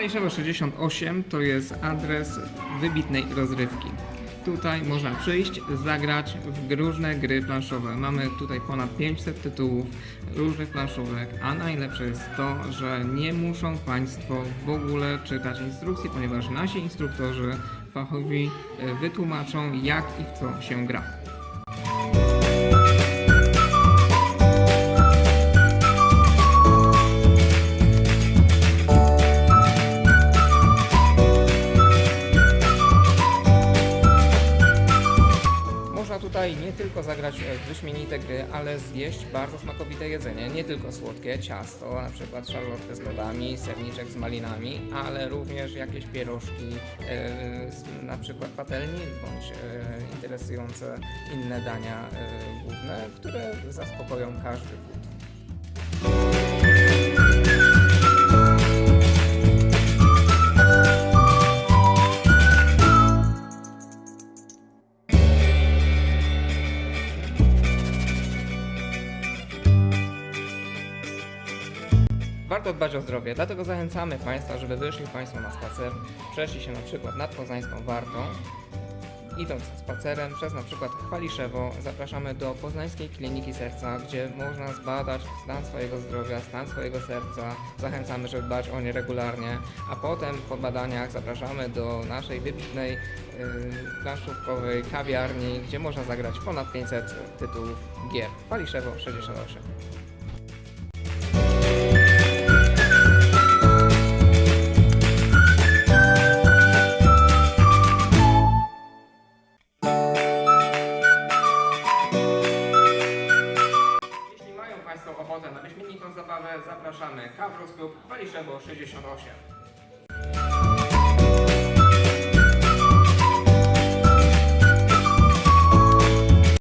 Waliszewo 68 to jest adres wybitnej rozrywki. Tutaj można przyjść, zagrać w różne gry planszowe. Mamy tutaj ponad 500 tytułów różnych planszówek, a najlepsze jest to, że nie muszą Państwo w ogóle czytać instrukcji, ponieważ nasi instruktorzy fachowi e, wytłumaczą jak i w co się gra. Tutaj nie tylko zagrać w wyśmienite gry, ale zjeść bardzo smakowite jedzenie. Nie tylko słodkie, ciasto, na przykład szarlotkę z lodami, serniczek z malinami, ale również jakieś pierożki, e, na przykład patelni, bądź e, interesujące inne dania e, główne, które zaspokoją każdy głód. Warto dbać o zdrowie, dlatego zachęcamy Państwa, żeby wyszli Państwo na spacer, przeszli się na przykład nad Poznańską Wartą. Idąc spacerem przez na przykład Chwaliszewo, zapraszamy do Poznańskiej Kliniki Serca, gdzie można zbadać stan swojego zdrowia, stan swojego serca. Zachęcamy, żeby dbać o nie regularnie, a potem po badaniach zapraszamy do naszej wybitnej yy, kawiarni, gdzie można zagrać ponad 500 tytułów gier. Chwaliszewo 68. Państwo ochotę na wyśmienitą zabawę, zapraszamy Kawrus Klub Waliszewo 68.